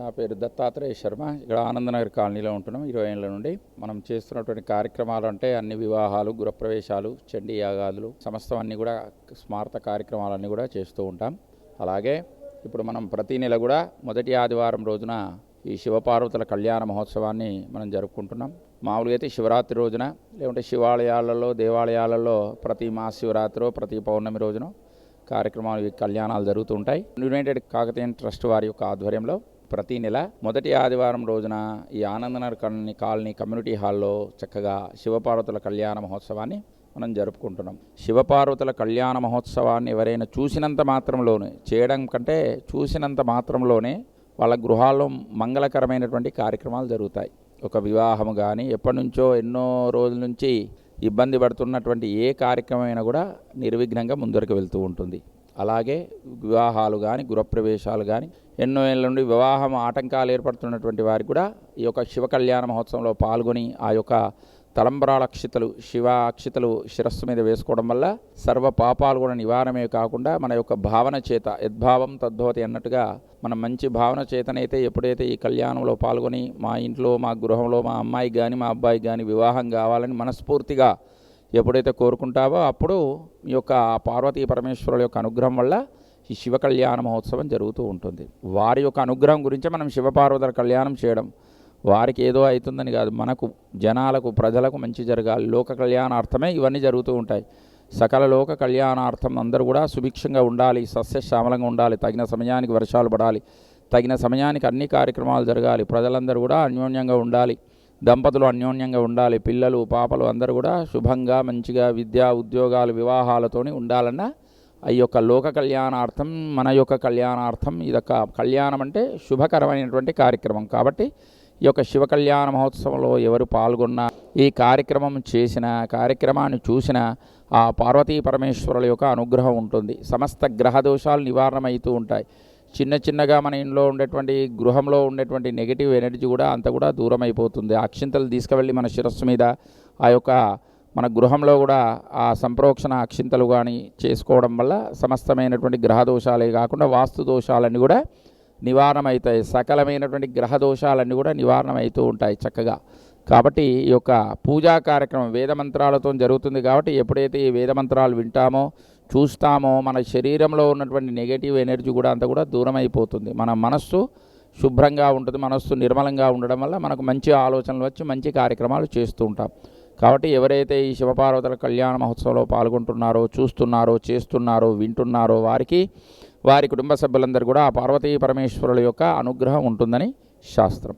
నా పేరు దత్తాత్రేయ శర్మ. ఇక్కడ ఆనందనగర్ కాలనీలో ఉంటున్నాం. ఇరవై ఏళ్ళ నుండి మనం చేస్తున్నటువంటి కార్యక్రమాలు అంటే అన్ని వివాహాలు గృహప్రవేశాలు చండీ యాగాదులు సమస్తం అన్నీ కూడా స్మారత కార్యక్రమాలన్నీ కూడా చేస్తూ ఉంటాం. అలాగే ఇప్పుడు మనం ప్రతి నెల కూడా మొదటి ఆదివారం రోజున ఈ శివపార్వతుల కళ్యాణ మహోత్సవాన్ని మనం జరుపుకుంటున్నాం. మామూలుగా అయితే శివరాత్రి రోజున లేకుంటే శివాలయాలలో దేవాలయాలలో ప్రతి మహాశివరాత్రి ప్రతి పౌర్ణమి రోజున కార్యక్రమాలు ఈ కళ్యాణాలు జరుగుతుంటాయి యునైటెడ్ కాకతీయ ట్రస్ట్ వారి యొక్క ఆధ్వర్యంలో ప్రతి నెల మొదటి ఆదివారం రోజున ఈ ఆనందనగర్ కాలనీ కాలనీ కమ్యూనిటీ హాల్లో చక్కగా శివపార్వతుల కళ్యాణ మహోత్సవాన్ని మనం జరుపుకుంటున్నాం. శివపార్వతుల కళ్యాణ మహోత్సవాన్ని ఎవరైనా చూసినంత మాత్రంలోనే చేయడం కంటే చూసినంత మాత్రంలోనే వాళ్ళ గృహాల్లో మంగళకరమైనటువంటి కార్యక్రమాలు జరుగుతాయి. ఒక వివాహము కానీ ఎప్పటి నుంచో ఎన్నో రోజుల నుంచి ఇబ్బంది పడుతున్నటువంటి ఏ కార్యక్రమమైనా కూడా నిర్విఘ్నంగా ముందరకు వెళ్తూ ఉంటుంది. అలాగే వివాహాలు కానీ గృహప్రవేశాలు కానీ ఎన్నో ఏళ్ళ నుండి వివాహం ఆటంకాలు ఏర్పడుతున్నటువంటి వారికి కూడా ఈ యొక్క శివ కళ్యాణ మహోత్సవంలో పాల్గొని ఆ యొక్క తలంబరాల అక్షితలు శివ అక్షితలు శిరస్సు మీద వేసుకోవడం వల్ల సర్వ పాపాలు కూడా నివారణమే కాకుండా మన యొక్క భావన చేత యద్భావం తద్భవతి అన్నట్టుగా మన మంచి భావన చేతనైతే ఎప్పుడైతే ఈ కళ్యాణంలో పాల్గొని మా ఇంట్లో మా గృహంలో మా అమ్మాయికి కానీ మా అబ్బాయికి కానీ వివాహం కావాలని మనస్ఫూర్తిగా ఎప్పుడైతే కోరుకుంటావో అప్పుడు ఈ యొక్క పార్వతీ పరమేశ్వరుల యొక్క అనుగ్రహం వల్ల ఈ శివ కళ్యాణ మహోత్సవం జరుగుతూ ఉంటుంది. వారి యొక్క అనుగ్రహం గురించే మనం శివపార్వతుల కళ్యాణం చేయడం వారికి ఏదో అవుతుందని కాదు. మనకు జనాలకు ప్రజలకు మంచి జరగాలి. లోక కళ్యాణార్థమే ఇవన్నీ జరుగుతూ ఉంటాయి. సకల లోక కళ్యాణార్థం అందరూ కూడా సుభిక్షంగా ఉండాలి సస్యశ్యామలంగా ఉండాలి తగిన సమయానికి వర్షాలు పడాలి తగిన సమయానికి అన్ని కార్యక్రమాలు జరగాలి ప్రజలందరూ కూడా అన్యోన్యంగా ఉండాలి. దంపతులు అన్యోన్యంగా ఉండాలి. పిల్లలు పాపలు అందరూ కూడా శుభంగా మంచిగా విద్యా ఉద్యోగాలు వివాహాలతోని ఉండాలన్న ఈ యొక్క లోక కళ్యాణార్థం మన యొక్క కళ్యాణార్థం ఇదొక కళ్యాణం అంటే శుభకరమైనటువంటి కార్యక్రమం. కాబట్టి ఈ యొక్క శివ కళ్యాణ మహోత్సవంలో ఎవరు పాల్గొన్నా ఈ కార్యక్రమం చేసిన కార్యక్రమాన్ని చూసిన ఆ పార్వతీ పరమేశ్వరుల యొక్క అనుగ్రహం ఉంటుంది. సమస్త గ్రహ దోషాలు నివారణమవుతూ ఉంటాయి. చిన్న చిన్నగా మన ఇంట్లో ఉండేటువంటి గృహంలో ఉండేటువంటి నెగిటివ్ ఎనర్జీ కూడా అంత కూడా దూరం అయిపోతుంది అక్షింతలు తీసుకువెళ్ళి మన శిరస్సు మీద ఆ యొక్క మన గృహంలో కూడా ఆ సంప్రోక్షణ అక్షింతలు కానీ చేసుకోవడం వల్ల సమస్తమైనటువంటి గ్రహ దోషాలే కాకుండా వాస్తు దోషాలన్నీ కూడా నివారణ అవుతాయి సకలమైనటువంటి గ్రహ దోషాలన్నీ కూడా నివారణ అవుతూ ఉంటాయి చక్కగా. కాబట్టి ఈ యొక్క పూజా కార్యక్రమం వేద మంత్రాలతో జరుగుతుంది కాబట్టి ఎప్పుడైతే ఈ వేద మంత్రాలు వింటామో చూస్తామో మన శరీరంలో ఉన్నటువంటి నెగటివ్ ఎనర్జీ కూడా అంతా కూడా దూరం అయిపోతుంది మన మనస్సు శుభ్రంగా ఉంటుంది మనస్సు నిర్మలంగా ఉండడం వల్ల మనకు మంచి ఆలోచనలు వచ్చి మంచి కార్యక్రమాలు చేస్తూ ఉంటాం. కాబట్టి ఎవరైతే ఈ శివపార్వతుల కళ్యాణ మహోత్సవంలో పాల్గొంటున్నారో చూస్తున్నారో చేస్తున్నారో వింటున్నారో వారికి వారి కుటుంబ సభ్యులందరూ కూడా ఆ పార్వతీ పరమేశ్వరుల యొక్క అనుగ్రహం ఉంటుందని శాస్త్రం.